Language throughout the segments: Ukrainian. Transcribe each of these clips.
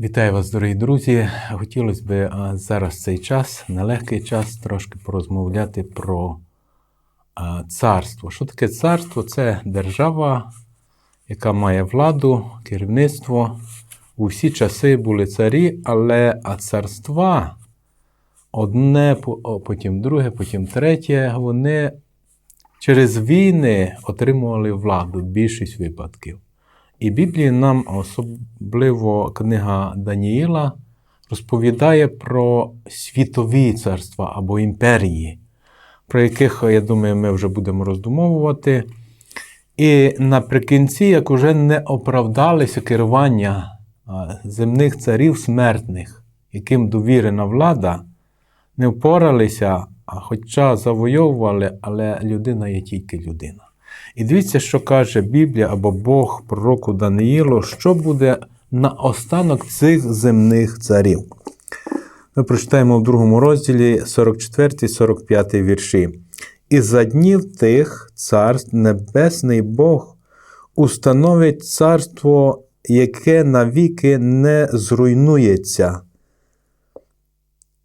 Вітаю вас, дорогі друзі. Хотілося б зараз цей час, нелегкий час, трошки порозмовляти про царство. Що таке царство? Це держава, яка має владу, керівництво. У всі часи були царі, але царства одне, потім друге, потім третє, вони через війни отримували владу, більшість випадків. І Біблія нам, особливо книга Даніїла, розповідає про світові царства або імперії, про яких, я думаю, ми вже будемо роздумовувати. І наприкінці, як уже не оправдалися керування земних царів смертних, яким довірена влада, не впоралися, хоча завойовували, але людина є тільки людина. І дивіться, що каже Біблія або Бог пророку Даниїлу, що буде на останок цих земних царів. Ми прочитаємо в другому розділі 44-45 вірші. І за днів тих царств Небесний Бог установить царство, яке навіки не зруйнується,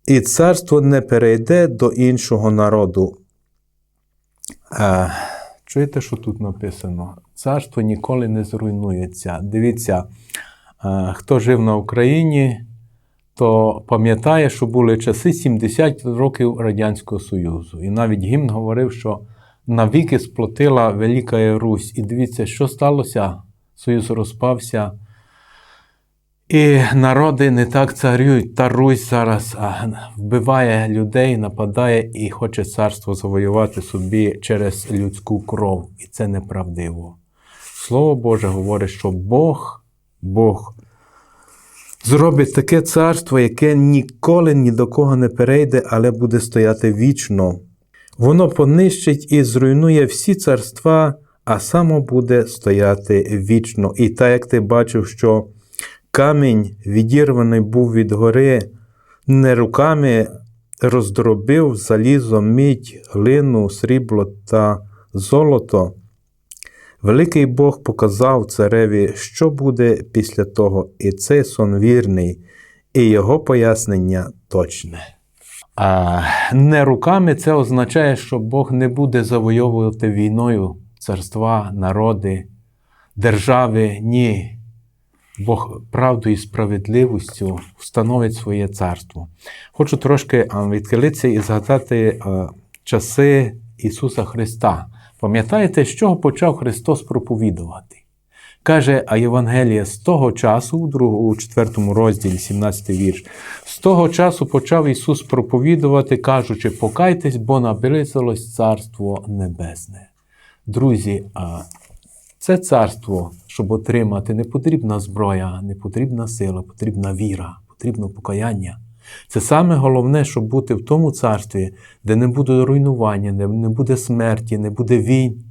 і царство не перейде до іншого народу. Чуєте, що тут написано? Царство ніколи не зруйнується. Дивіться, е, хто жив на Україні, то пам'ятає, що були часи 70 років Радянського Союзу. І навіть гімн говорив, що навіки сплотила Велика Русь. І дивіться, що сталося? Союз розпався. І народи не так царюють. Та Русь зараз а, вбиває людей, нападає і хоче царство завоювати собі через людську кров. І це неправдиво. Слово Боже говорить, що Бог, Бог зробить таке царство, яке ніколи ні до кого не перейде, але буде стояти вічно. Воно понищить і зруйнує всі царства, а само буде стояти вічно. І так як ти бачив, що камінь відірваний був від гори, не руками роздробив залізо, мідь, глину, срібло та золото. Великий Бог показав цареві, що буде після того, і цей сон вірний, і його пояснення точне. А не руками це означає, що Бог не буде завойовувати війною царства, народи, держави. Ні. Бог правдою і справедливістю встановить своє царство. Хочу трошки а, відхилитися і згадати часи Ісуса Христа. Пам'ятаєте, з чого почав Христос проповідувати? Каже, Євангелія з того часу, у, другому, у 4 розділі, 17 вірш, з того часу почав Ісус проповідувати, кажучи, покайтесь, бо наблизилось Царство Небесне. Друзі, це царство, щоб отримати, не потрібна зброя, не потрібна сила, потрібна віра, потрібно покаяння. Це саме головне, щоб бути в тому царстві, де не буде руйнування, де не буде смерті, не буде війн.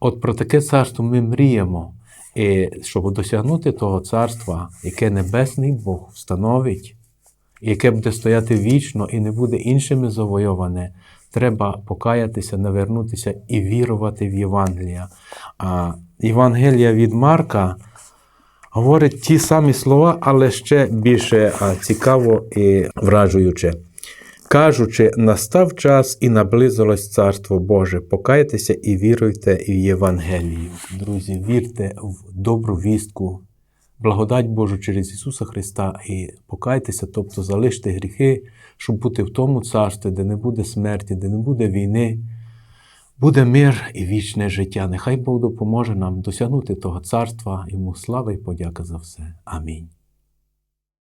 От про таке царство ми мріємо. І щоб досягнути того царства, яке Небесний Бог встановить, яке буде стояти вічно і не буде іншими завойоване, треба покаятися, навернутися і вірувати в Євангелія. А Євангелія від Марка говорить ті самі слова, але ще більше цікаво і вражуюче. Кажучи, настав час і наблизилось Царство Боже. Покайтеся і віруйте в Євангелію. Друзі, вірте в добру вістку, благодать Божу через Ісуса Христа і покайтеся, тобто залиште гріхи, щоб бути в тому царстві, де не буде смерті, де не буде війни, буде мир і вічне життя. Нехай Бог допоможе нам досягнути того царства, йому слава і подяка за все. Амінь.